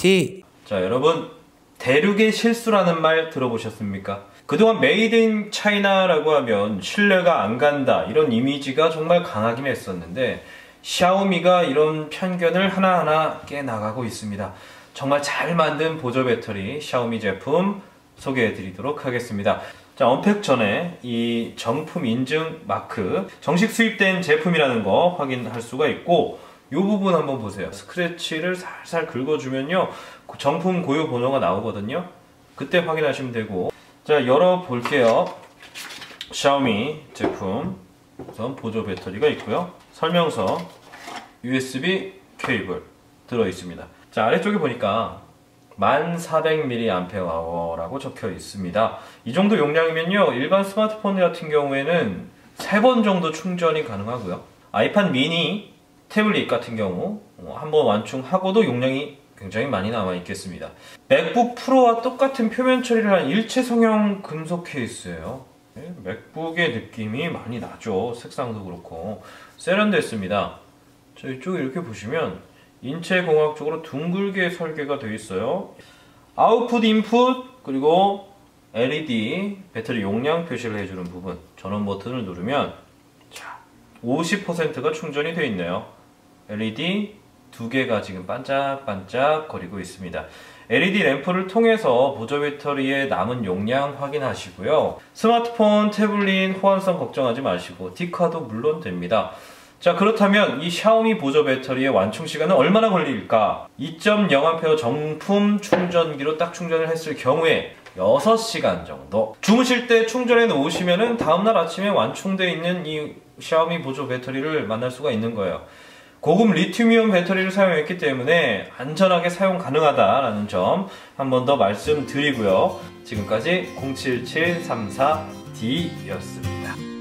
T 자 여러분 대륙의 실수라는 말 들어보셨습니까? 그동안 메이드 인 차이나라고 하면 신뢰가 안 간다 이런 이미지가 정말 강하긴 했었는데 샤오미가 이런 편견을 하나하나 깨나가고 있습니다. 정말 잘 만든 보조 배터리 샤오미 제품 소개해 드리도록 하겠습니다. 자, 언팩 전에 이 정품 인증 마크 정식 수입된 제품이라는 거 확인할 수가 있고 이 부분 한번 보세요. 스크래치를 살살 긁어주면요. 정품 고유 번호가 나오거든요. 그때 확인하시면 되고 자 열어 볼게요. 샤오미 제품 우선 보조 배터리가 있고요. 설명서 USB 케이블 들어 있습니다. 자 아래쪽에 보니까 1400mAh라고 적혀 있습니다. 이 정도 용량이면요 일반 스마트폰 같은 경우에는 3번 정도 충전이 가능하고요. 아이팟 미니 태블릿 같은 경우 어, 한번 완충하고도 용량이 굉장히 많이 남아 있겠습니다. 맥북 프로와 똑같은 표면 처리를 한 일체 성형 금속 케이스예요. 네, 맥북의 느낌이 많이 나죠. 색상도 그렇고 세련됐습니다. 저 이쪽에 이렇게 보시면 인체공학적으로 둥글게 설계가 되어 있어요. 아웃풋, 인풋, 그리고 LED 배터리 용량 표시를 해주는 부분 전원 버튼을 누르면 자 50%가 충전이 되어 있네요. LED 두 개가 지금 반짝반짝 거리고 있습니다. LED 램프를 통해서 보조 배터리의 남은 용량 확인하시고요. 스마트폰, 태블릿 호환성 걱정하지 마시고 디카도 물론 됩니다. 자 그렇다면 이 샤오미 보조 배터리의 완충 시간은 얼마나 걸릴까? 2.0A 정품 충전기로 딱 충전을 했을 경우에 6시간 정도 주무실 때 충전해 놓으시면 다음날 아침에 완충되어 있는 이 샤오미 보조 배터리를 만날 수가 있는 거예요 고급 리튬이온 배터리를 사용했기 때문에 안전하게 사용 가능하다라는 점 한 번 더 말씀드리고요. 지금까지 07734D였습니다.